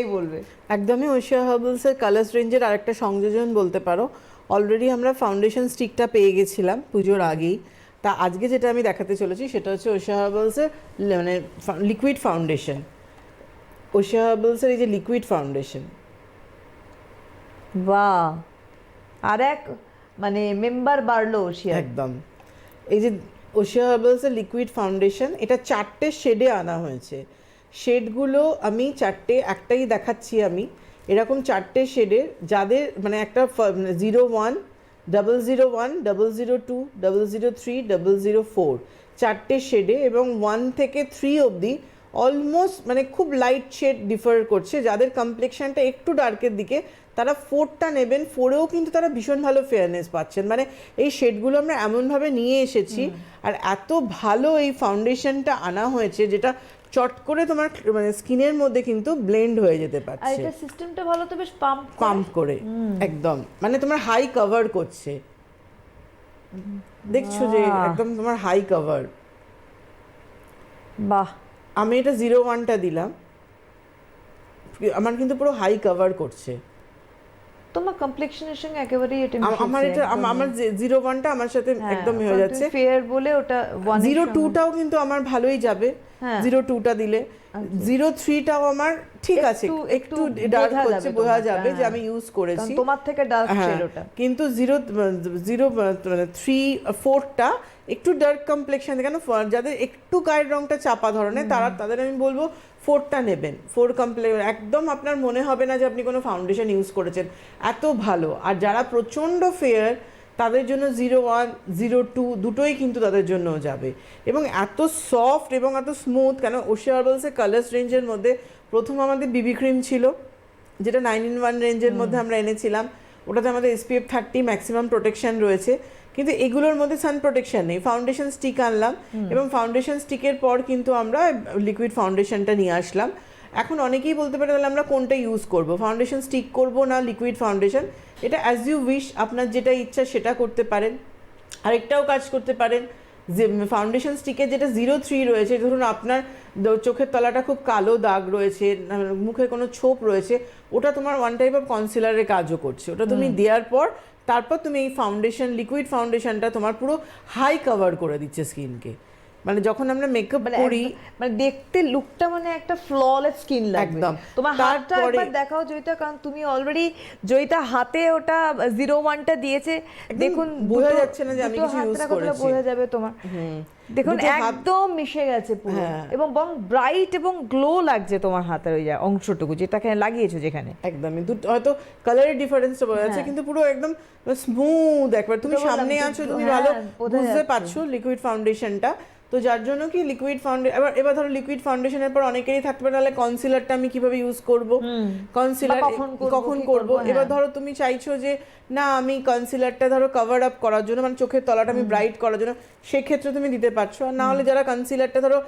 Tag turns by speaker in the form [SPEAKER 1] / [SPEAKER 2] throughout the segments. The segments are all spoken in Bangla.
[SPEAKER 1] এই বলবে।
[SPEAKER 2] একদমই ঐশিয়া হার্বালসের কালার্স রেঞ্জের আরেকটা সংযোজন বলতে পারো। অলরেডি আমরা ফাউন্ডেশন স্টিকটা পেয়ে গেছিলাম পুজোর আগেই। তা আজকে যেটা আমি দেখাতে চলেছি সেটা হচ্ছে ঐশিয়া হার্বালসের মানে লিকুইড ফাউন্ডেশন ঐশিয়া হার্বালসের এই যে লিকুইড ফাউন্ডেশন
[SPEAKER 1] বাহ! আর এক মানে মেম্বার বাড়লো শিয়ার
[SPEAKER 2] একদম। এই যে ওশিয়া হার্বালসের লিকুইড ফাউন্ডেশন এটা চারটে শেডে আনা হয়েছে। শেডগুলো আমি চারটে একটাই দেখাচ্ছি আমি। এরকম চারটে শেডের যাদের মানে একটা zero one double zero one double zero two double zero three double zero four. চারটে শেডে এবং ওয়ান থেকে থ্রি অবধি অলমোস্ট মানে খুব লাইট শেড ডিফার করছে। যাদের কমপ্লেকশনটা একটু ডার্কের দিকে তারা ফোরটা নেবেন ফোরেও কিন্তু তারা ভীষণ ভালো ফেয়ারনেস পাচ্ছেন। মানে এই শেডগুলো আমরা এমনভাবে নিয়ে এসেছি আর এত ভালো এই ফাউন্ডেশনটা আনা হয়েছে যেটা চট করে তোমার মানে স্কিনের মধ্যে কিন্তু ব্লেন্ড হয়ে যেতে
[SPEAKER 1] আর এটা সিস্টেমটা ভালো তো বেশ পাম্প
[SPEAKER 2] পাম্প করে একদম। মানে তোমার হাই কভার করছে। দেখছ যে একদম তোমার হাই কভার
[SPEAKER 1] বাহ।
[SPEAKER 2] আমি এটা জিরো ওয়ানটা দিলাম। আমার কিন্তু পুরো হাই কভার করছে।
[SPEAKER 1] তোমার কমপ্লেক্সনের সঙ্গে একেবারেই এটা
[SPEAKER 2] আম- আমার এটা আম- আমার জিরো ওয়ানটা আমার সাথে
[SPEAKER 1] হ্যাঁ,
[SPEAKER 2] একদম হয়ে যাচ্ছে।
[SPEAKER 1] ফেয়ার বলে ওটা
[SPEAKER 2] জিরো টুটাও কিন্তু আমার ভালোই যাবে।
[SPEAKER 1] হ্যাঁ।
[SPEAKER 2] জিরো টুটা দিলে। জিরো থ্রিটাও আমার ঠিক আছে।
[SPEAKER 1] একটু-
[SPEAKER 2] ডার্ক
[SPEAKER 1] বোঝা
[SPEAKER 2] হচ্ছে
[SPEAKER 1] যাবে
[SPEAKER 2] বোঝা যাবে যে
[SPEAKER 1] হ্যাঁ।
[SPEAKER 2] আমি ইউজ করেছি।
[SPEAKER 1] তোমার থেকে ডার্ক
[SPEAKER 2] হ্যাঁ,
[SPEAKER 1] শেড ওটা।
[SPEAKER 2] কিন্তু জিরো জিরো থ্রি ফোরটা একটু ডার্ক কমপ্লেকশন কেন? যাদের একটু গায়ের রংটা চাপা ধরনের তারা তাদের আমি বলব ফোরটা নেবেন। ফোর কমপ্লে একদম আপনার মনে হবে না যে আপনি কোনো ফাউন্ডেশন ইউজ করেছেন। এত ভালো। আর যারা প্রচণ্ড ফেয়ার তাদের জন্য জিরো ওয়ান জিরো টু দুটোই কিন্তু তাদের জন্য যাবে। এবং এত সফট এবং এত স্মুথ কেন? ওশিয়া হার্বালসের কালার্স রেঞ্জের মধ্যে প্রথম আমাদের বিবি ক্রিম ছিল যেটা নাইন ইন ওয়ান রেঞ্জের মধ্যে আমরা এনেছিলাম। ওটাতে আমাদের এসপিএফ থার্টি ম্যাক্সিমাম প্রোটেকশন রয়েছে। কিন্তু এগুলোর মধ্যে সান প্রোটেকশন নেই। ফাউন্ডেশন স্টিক আনলাম এবং ফাউন্ডেশন স্টিকের পর কিন্তু আমরা লিকুইড ফাউন্ডেশনটা নিয়ে আসলাম। এখন অনেকেই বলতে পারে তাহলে আমরা কোনটা ইউজ করব? ফাউন্ডেশন স্টিক করব না লিকুইড ফাউন্ডেশন এটা অ্যাজ ইউ উইশ আপনার যেটা ইচ্ছা সেটা করতে পারেন। আরেকটাও কাজ করতে পারেন। ফাউন্ডেশন স্টিকে যেটা জিরো থ্রি রয়েছে ধরুন আপনার চোখের তলাটা খুব কালো দাগ রয়েছে মুখে কোনো ছোপ রয়েছে ওটা তোমার ওয়ান টাইপ অফ কনসিলারের কাজও করছে। ওটা তুমি দেওয়ার পর তারপর তুমি এই ফাউন্ডেশন লিকুইড ফাউন্ডেশনটা তোমার পুরো হাই কভার করে দিচ্ছে স্কিনকে মানে যখন আমরা মেকআপ
[SPEAKER 1] মানে
[SPEAKER 2] করি
[SPEAKER 1] মানে দেখতে লুকটা মানে একটা ফ্ললেস স্কিন লাগবে
[SPEAKER 2] একদম।
[SPEAKER 1] তোমার হাতটা একবার দেখাও জয়িতা কারণ তুমি অলরেডি জয়িতা হাতে ওটা জিরো ওয়ানটা দিয়েছে দেখুন
[SPEAKER 2] বোঝা যাচ্ছে না যে আমি কিছু
[SPEAKER 1] তাহলে
[SPEAKER 2] করেছি।
[SPEAKER 1] বোঝা যাবে তোমার দেখুন একদম মিশে গেছে পুরো
[SPEAKER 2] হ্যাঁ।
[SPEAKER 1] এবং বং ব্রাইট এবং গ্লো লাগছে তোমার হাতের ওই যা- অংশটুকু যেটাকে লাগিয়েছো যেখানে
[SPEAKER 2] একদমই দুটো হয়তো কালারের ডিফারেন্সটা বোঝা যাচ্ছে
[SPEAKER 1] হ্যাঁ।
[SPEAKER 2] কিন্তু পুরো একদম স্মুথ একবার তুমি সামনে আছো তুমি
[SPEAKER 1] হ্যাঁ,
[SPEAKER 2] ভালো
[SPEAKER 1] বোঝা
[SPEAKER 2] বুঝতে। পারছ লিকুইড ফাউন্ডেশনটা তো যার জন্য কি লিকুইড ফাউন্ডেশন এবার এবার ধরো লিকুইড ফাউন্ডেশনের পর অনেকেরই থাকতে পারে তাহলে কনসিলারটা আমি কীভাবে ইউজ করব? কনসিলার
[SPEAKER 1] কখন করব,
[SPEAKER 2] এবার
[SPEAKER 1] হ্যাঁ।
[SPEAKER 2] ধরো তুমি চাইছো যে না আমি কনসিলারটা ধরো কভার আপ করার জন্য মানে চোখের তলাটা আমি ব্রাইট করার জন্য সেক্ষেত্রে তুমি দিতে পারছ। আর না হলে যারা কনসিলারটা ধরো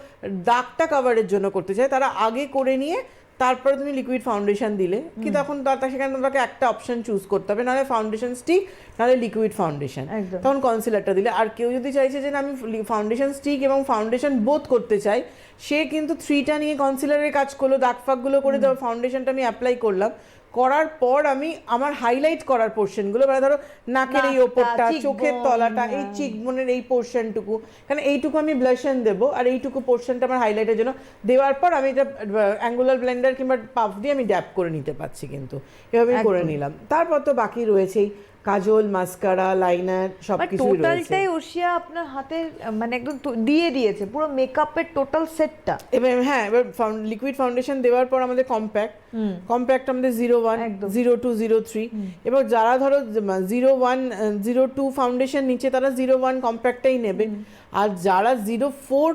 [SPEAKER 2] দাগটা কভারের জন্য করতে চায় তারা আগে করে নিয়ে তারপরে তুমি লিকুইড ফাউন্ডেশন দিলে। কি তখন সেখানে তোমাকে একটা অপশন চুজ করতে হবে নাহলে ফাউন্ডেশন স্টিক নাহলে লিকুইড ফাউন্ডেশন। তখন কনসিলারটা দিলে। আর কেউ যদি চাইছে যে আমি ফাউন্ডেশন স্টিক এবং ফাউন্ডেশন বোধ করতে চাই সে কিন্তু থ্রিটা নিয়ে কনসিলারের কাজ করল দাগ ফাগগুলো করে দেওয়া ফাউন্ডেশনটা আমি অ্যাপ্লাই করলাম। করার পর আমি আমার হাইলাইট করার পোর্শনগুলো মানে ধরো নাকের এই ওপরটা চোখের তলাটা এই
[SPEAKER 1] হ্যাঁ।
[SPEAKER 2] চিকবোনের এই পোর্শনটুকু কারণ এইটুকু আমি ব্লাশন দেবো আর এইটুকু পোর্শনটা আমার হাইলাইটের জন্য। দেওয়ার পর আমি এটা অ্যাঙ্গুলার ব্লেন্ডার কিংবা পাফ দিয়ে আমি ড্যাপ করে নিতে পারছি কিন্তু। এভাবেই করে নিলাম। তারপর তো বাকি রয়েছেই কাজল মাস্কারা লাইনার সব কিছু রয়েছে।
[SPEAKER 1] টোটালটাই ওশিয়া আপনার হাতে মানে একদম দিয়ে দিয়েছে পুরো মেকআপের টোটাল সেটটা
[SPEAKER 2] এবার হ্যাঁ এবার লিকুইড ফাউন্ডেশন দেওয়ার পর আমাদের কম্প্যাক্ট কম্প্যাক্ট আমাদের zero one. Zero two zero three এবার যারা ধরো zero one zero two foundation নিচে তারা জিরো ওয়ান কম্প্যাক্টটাই নেবে। আর যারা জিরো ফোর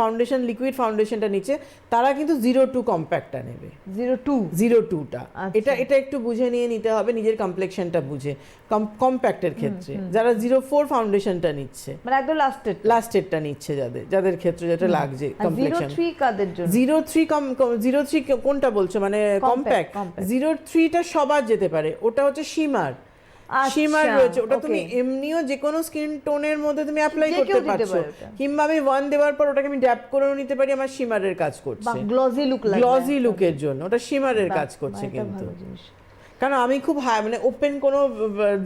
[SPEAKER 2] ফাউন্ডেশন লিকুইড ফাউন্ডেশনটা নিচ্ছে তারা কিন্তু জিরো টু কম্প্যাক্টটা নেবে।
[SPEAKER 1] Zero two.
[SPEAKER 2] জিরো টুটা। এটা এটা একটু বুঝে নিয়ে নিতে হবে নিজের কমপ্লেকশনটা বুঝে। কম্প্যাক্টের ক্ষেত্রে। যারা জিরো ফোর ফাউন্ডেশনটা নিচ্ছে।
[SPEAKER 1] মানে একদম লাস্টের
[SPEAKER 2] লাস্টেরটা নিচ্ছে যাদের যাদের ক্ষেত্রে যেটা লাগছে
[SPEAKER 1] জিরো থ্রি কাদের জন্য?
[SPEAKER 2] জিরো থ্রি কম জিরো থ্রি কোনটা বলছো? মানে কম্প্যাক্ট জিরো থ্রিটা সবার যেতে পারে। ওটা হচ্ছে সীমার শিমার
[SPEAKER 1] আচ্ছা,
[SPEAKER 2] রয়েছে। ওটা তুমি এমনিও যে কোনো স্কিন টোনের মধ্যে তুমি অ্যাপ্লাই করতে পারছ। কিংবা আমি ওয়ান দেওয়ার পর ওটাকে আমি ড্যাপ করেও নিতে পারি আমার শিমারের কাজ করছে।
[SPEAKER 1] গ্লজি লুক
[SPEAKER 2] গ্লজি লুকের জন্য ওটা শিমারের কাজ করছে কিন্তু। কারণ আমি খুব হাই মানে ওপেন কোনো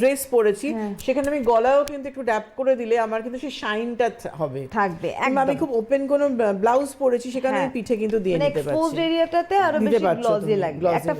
[SPEAKER 2] ড্রেস পরেছি
[SPEAKER 1] হ্যাঁ।
[SPEAKER 2] সেখানে আমি গলায়ও কিন্তু একটু ড্যাপ করে দিলে আমার কিন্তু সেই শাইনটা হবে।
[SPEAKER 1] থাকবে
[SPEAKER 2] কিংবা আমি খুব ওপেন কোনো ব্লাউজ পরেছি সেখানে আমি
[SPEAKER 1] হ্যাঁ।
[SPEAKER 2] পিঠে কিন্তু দিয়ে
[SPEAKER 1] মানে
[SPEAKER 2] নিতে
[SPEAKER 1] এক্সপোজড এরিয়াটাতে
[SPEAKER 2] আরও
[SPEAKER 1] বেশি
[SPEAKER 2] পারছ
[SPEAKER 1] গ্লজি লাগবে। একটা।